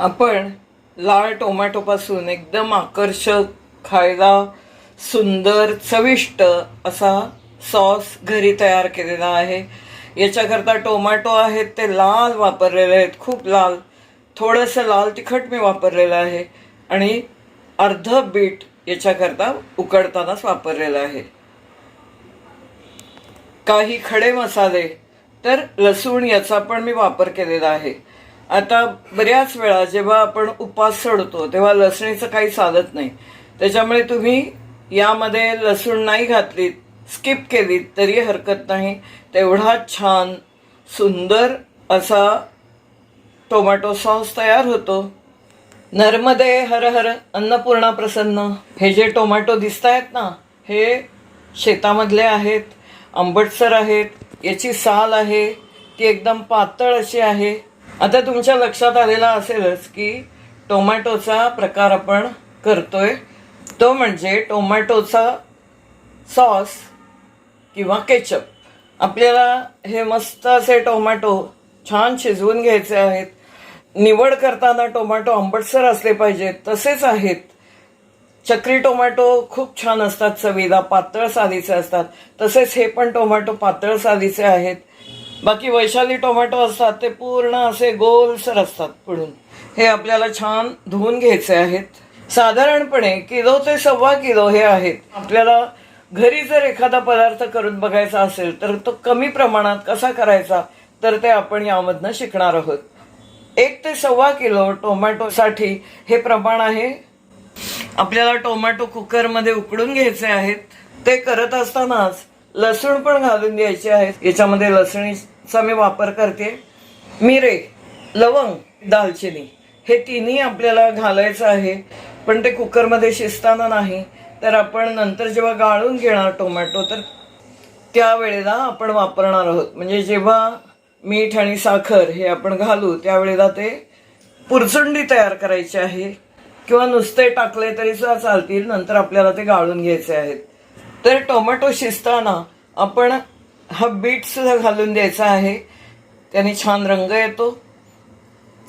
आपण लाल टोमॅटोपासून एकदम आकर्षक खायला सुंदर चविष्ट असा सॉस घरी तयार केलेला आहे. याच्याकरता टोमॅटो आहेत ते लाल वापरलेले आहेत खूप लाल. थोडंसं लाल तिखट मी वापरलेलं आहे आणि अर्ध बीट याच्याकरता उकडतानाच वापरलेलं आहे. काही खडे मसाले तर लसूण याचा पण मी वापर केलेला आहे. आता बऱ्याच वेळा जेव्हा आपण उपास सोडतो तेव्हा लसणीचं काही चालत नाही. त्याच्यामुळे तुम्ही यामध्ये लसूण नाही घातलीत स्किप केलीत तरी हरकत नाही. तेवढा छान सुंदर असा टोमॅटो सॉस तयार होतो. नर्मदे हर हर अन्नपूर्णा प्रसन्न. हे जे टोमॅटो दिसत आहेत ना हे शेतामधले आहेत आंबटसर आहेत याची साल आहे ती एकदम पातळ अशी आहे. आता तुमच्या लक्षात आलेला असेलच की टोमॅटोचा प्रकार आपण करतोय. तो म्हणजे टोमॅटोचा सॉस किंवा केचप. आपल्याला हे मस्त असे टोमॅटो छान शिजवून घ्यायचे आहेत. निवड करताना टोमॅटो आंबटसर असले पाहिजेत. तसेच आहेत. चक्री टोमॅटो खूप छान असतात. चवीला पातळ सालीचे असतात. तसेच हे पण टोमॅटो पातळ सालीचे आहेत. बाकी वैशाली टोमॅटो असतात ते पूर्ण असे गोलसर असतात पुढून. हे आपल्याला छान धुवून घ्यायचे आहेत. साधारणपणे किलो ते सव्वा किलो हे आहेत. आपल्याला घरी जर एखादा पदार्थ करून बघायचा असेल तर तो कमी प्रमाणात कसा करायचा तर ते आपण यामधनं शिकणार आहोत. एक ते सव्वा किलो टोमॅटोसाठी हे प्रमाण आहे. आपल्याला टोमॅटो कुकरमध्ये उकडून घ्यायचे आहेत. ते करत असतानाच लसूण पण घालून द्यायचे आहेत. याच्यामध्ये लसणी चा मी वापर करते. मिरे लवंग दालचिनी हे तिन्ही आपल्याला घालायचं आहे. पण ते कुकरमध्ये शिजताना नाही. तर आपण नंतर जेव्हा गाळून घेणार टोमॅटो तर त्यावेळेला आपण वापरणार आहोत. म्हणजे जेव्हा मीठ आणि साखर हे आपण घालू त्यावेळेला ते पुरचुंडी तयार करायची आहे. किंवा नुसते टाकले तरी सुद्धा चालतील नंतर आपल्याला ते गाळून घ्यायचे आहेत. तर टोमॅटो शिजताना आपण हा बीट सुद्धा घालून द्यायचा आहे. त्याने छान रंग येतो.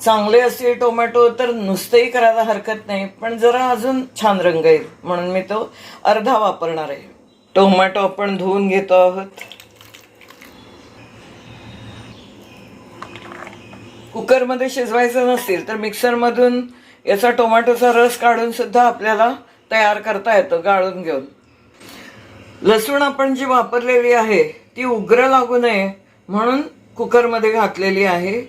चांगले असतील टोमॅटो तर नुसतेही करायला हरकत नाही पण जरा अजून छान रंग येईल म्हणून मी तो अर्धा वापरणार आहे. टोमॅटो आपण धुवून घेतो आहोत. कुकरमध्ये शिजवायचं नसतील तर मिक्सरमधून याचा टोमॅटोचा रस काढून सुद्धा आपल्याला तयार करता येतं गाळून घेऊन. लसूण आपण जी वापरलेली आहे ती उग्र लागू नये म्हणून कुकरमध्ये घातलेली आहे.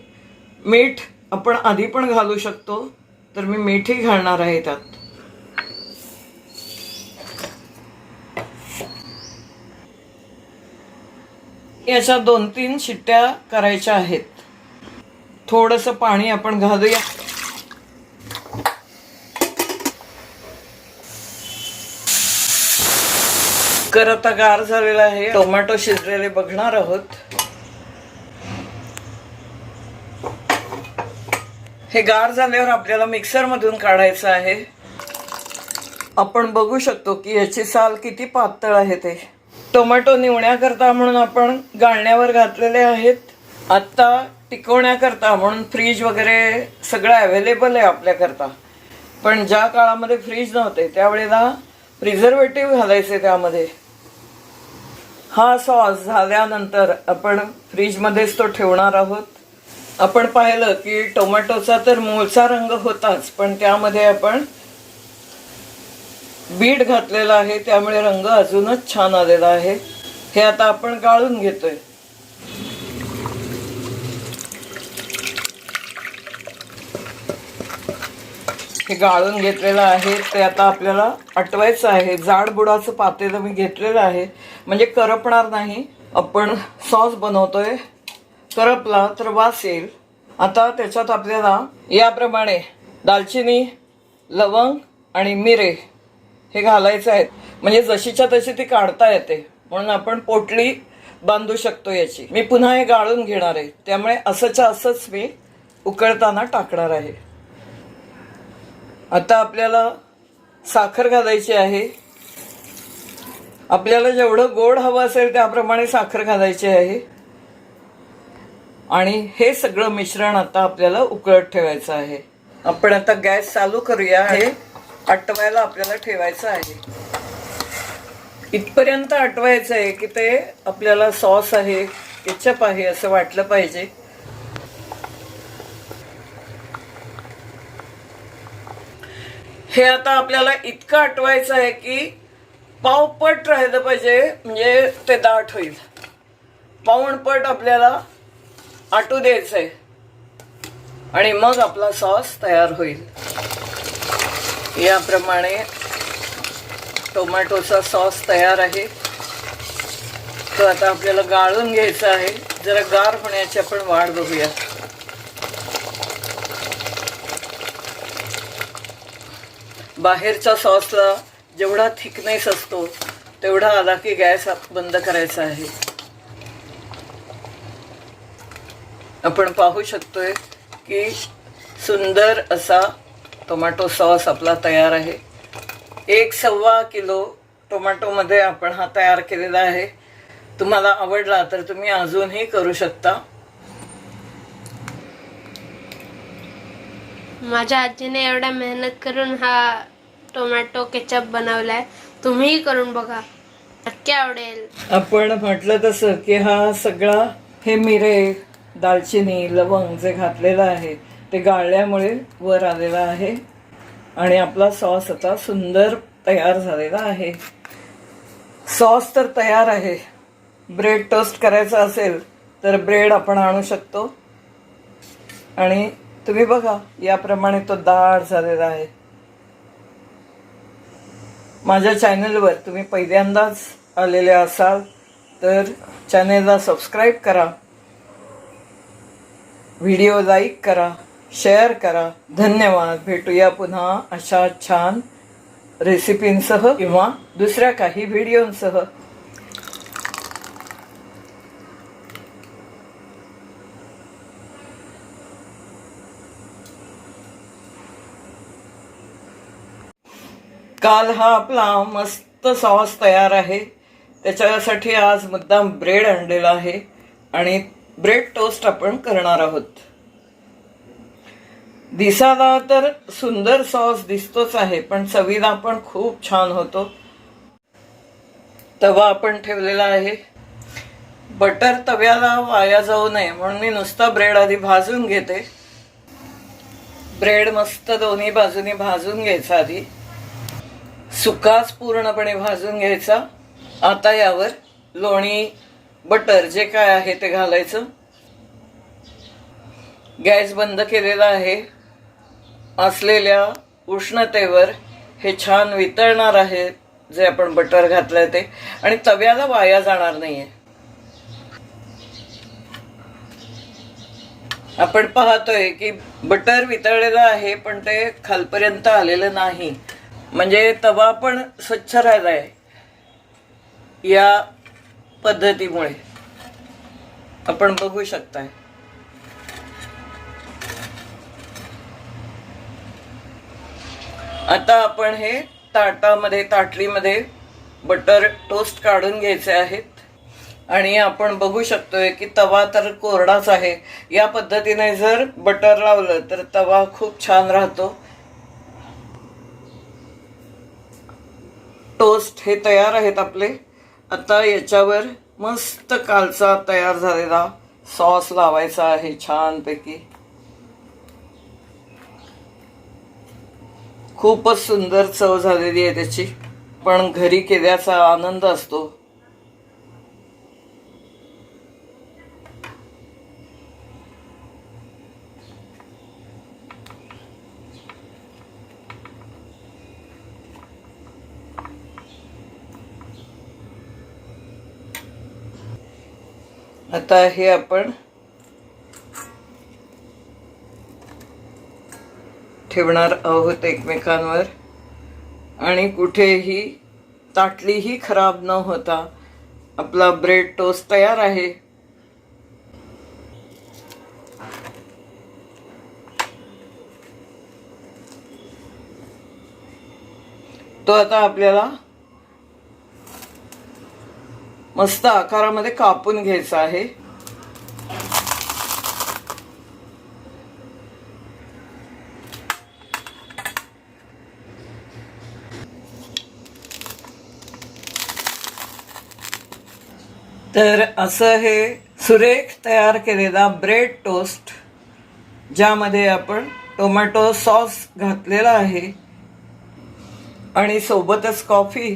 मीठ आपण आधी पण घालू शकतो तर मी मीठही घालणार आहे त्यात. याच्या दोन तीन शिट्ट्या करायच्या आहेत. थोडंसं पाणी आपण घालूया. कुकर आता गार झालेला आहे. टोमॅटो शिजलेले बघणार आहोत. हे गार झाल्यावर आपल्याला मिक्सर मधून काढायचं आहे. आपण बघू शकतो की याची साल किती पातळ आहे ते. टोमॅटो निवण्याकरता म्हणून आपण गाळण्यावर घातलेले आहेत. आत्ता टिकवण्याकरता म्हणून फ्रीज वगैरे सगळं अवेलेबल आहे आपल्याकरता. पण ज्या काळामध्ये फ्रीज नव्हते त्यावेळेला प्रिझर्वेटिव्ह घालायचे त्यामध्ये. हा सॉस झाल्यानंतर आपण फ्रीजमध्येच तो ठेवणार आहोत. आपण पाहिलं की टोमॅटोचा तर मूळचा रंग होताच पण त्यामध्ये आपण बीट घातलेला आहे त्यामुळे रंग अजूनच छान आलेला आहे. हे आता आपण गाळून घेतोय. हे गाळून घेतलेलं आहे. ते आता आपल्याला आटवायचं आहे. जाड बुडाचं पातेलं मी घेतलेलं आहे. म्हणजे करपणार नाही. आपण सॉस बनवतोय. करपला तर वास येईल. आता त्याच्यात आपल्याला याप्रमाणे दालचिनी लवंग आणि मिरे हे घालायचं आहेत म्हणजे जशीच्या तशी ती काढता येते. म्हणून आपण पोटली बांधू शकतो याची. मी पुन्हा हे गाळून घेणार आहे. त्यामुळे असंच्या असंच मी उकळताना टाकणार आहे. आता आपल्याला साखर घालायची आहे. आपल्याला जेवढं गोड हवं असेल त्याप्रमाणे साखर घालायची आहे. आणि हे सगळं मिश्रण आता आपल्याला उकळत ठेवायचं आहे. आपण आता गॅस चालू करूया. हे आटवायला आपल्याला ठेवायचं आहे. इथपर्यंत आटवायचं आहे की ते आपल्याला सॉस आहे केचप आहे असं वाटलं पाहिजे. हे आता आपल्याला इतकं आठवायचं आहे की पावपट राहिलं पाहिजे म्हणजे ते दाट होईल. पाऊणपट आपल्याला आटू द्यायचं आहे. आणि मग आपला सॉस तयार होईल. याप्रमाणे टोमॅटोचा सॉस तयार आहे. तो आता आपल्याला गाळून घ्यायचा आहे. जरा गार होण्याची आपण वाढ बघूया. बाहेरच्या सॉसला जेवढा थिकनेस असतो तेवढा आला की गॅस बंद करायचा आहे. आपण पाहू शकतोय की सुंदर असा टोमॅटो सॉस आपला तयार आहे. एक सव्वा किलो टोमॅटोमध्ये आपण हा तयार केलेला आहे. तुम्हाला आवडला तर तुम्ही अजूनही करू शकता. माझ्या आजीने एवढ्या मेहनत करून हा टोमॅटो केचप बनवलाय तुम्हीही करून बघा. नक्की आवडेल. आपण म्हटलं तसं की हा सगळा हे मिरे दालचिनी लवंग जे घातलेलं आहे ते गाळल्यामुळे वर आलेलं आहे. आणि आपला सॉस आता सुंदर तयार झालेला आहे. सॉस तर तयार आहे. ब्रेड टोस्ट करायचा असेल तर ब्रेड आपण आणू शकतो. आणि तुम्ही बघा याप्रमाणे तो दाढ झालेला आहे. माझ्या चॅनलवर तुम्ही पहिल्यांदाच आलेले असाल तर चॅनेलला सबस्क्राईब करा. व्हिडिओ लाईक करा शेअर करा. धन्यवाद. भेटूया पुन्हा अशा छान रेसिपींसह किंवा दुसऱ्या काही व्हिडिओंसह काल हा आपला मस्त सॉस तयार आहे. त्याच्यासाठी आज मुद्दाम ब्रेड आणलेला आहे आणि ब्रेड टोस्ट आपण करणार आहोत. दिसाला तर सुंदर सॉस दिसतोच आहे पण चवीला पण खूप छान होतो. तवा आपण ठेवलेला आहे. बटर तव्याला वाया जाऊ नये म्हणून मी नुसता ब्रेड आधी भाजून घेते. ब्रेड मस्त दोन्ही बाजूनी भाजून घ्यायचा आधी. सुकाच पूर्णपणे भाजून घ्यायचा. आता यावर लोणी बटर जे काय आहे ते घालायचं. गॅस बंद केलेला आहे. असलेल्या उष्णतेवर हे छान वितळणार आहे जे आपण बटर घातलंय ते. आणि तव्याला वाया जाणार नाहीये. आपण पाहतोय की बटर वितळलेलं आहे पण ते खालपर्यंत आलेलं नाही. म्हणजे तवा पण स्वच्छ राहिलाय. या पद्धतीमुळे. आपण बघू शकताय. आता आपण हे ताटामध्ये ताटलीमध्ये बटर टोस्ट काढून घ्यायचे आहेत. आणि आपण बघू शकतोय की तवा तर कोरडाच आहे. या पद्धतीने जर बटर लावलं तर तवा खूप छान राहतो. टोस्ट हे तयार आहेत आपले. आता याच्यावर मस्त कालचा तयार झालेला सॉस लावायचा आहे छानपैकी. खूपच सुंदर चव झालेली आहे त्याची. पण घरी केल्याचा आनंद असतो. आता हे आपण ठेवणार आहोत एकमेकांवर. आणि कुठेही ताटलीही खराब न होता आपला ब्रेड टोस्ट तयार आहे. तो आता आपल्याला मस्त आकारामध्ये कापून घ्यायचं आहे. तर असं हे सुरेख तयार केलेला ब्रेड टोस्ट ज्यामध्ये आपण टोमॅटो सॉस घातलेला आहे आणि सोबतच कॉफी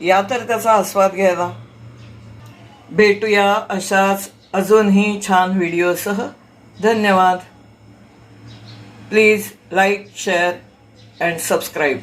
या तर त्याचा आस्वाद घ्यायला. भेटूया अशाच अजूनही छान व्हिडिओसह. धन्यवाद. Please like share and subscribe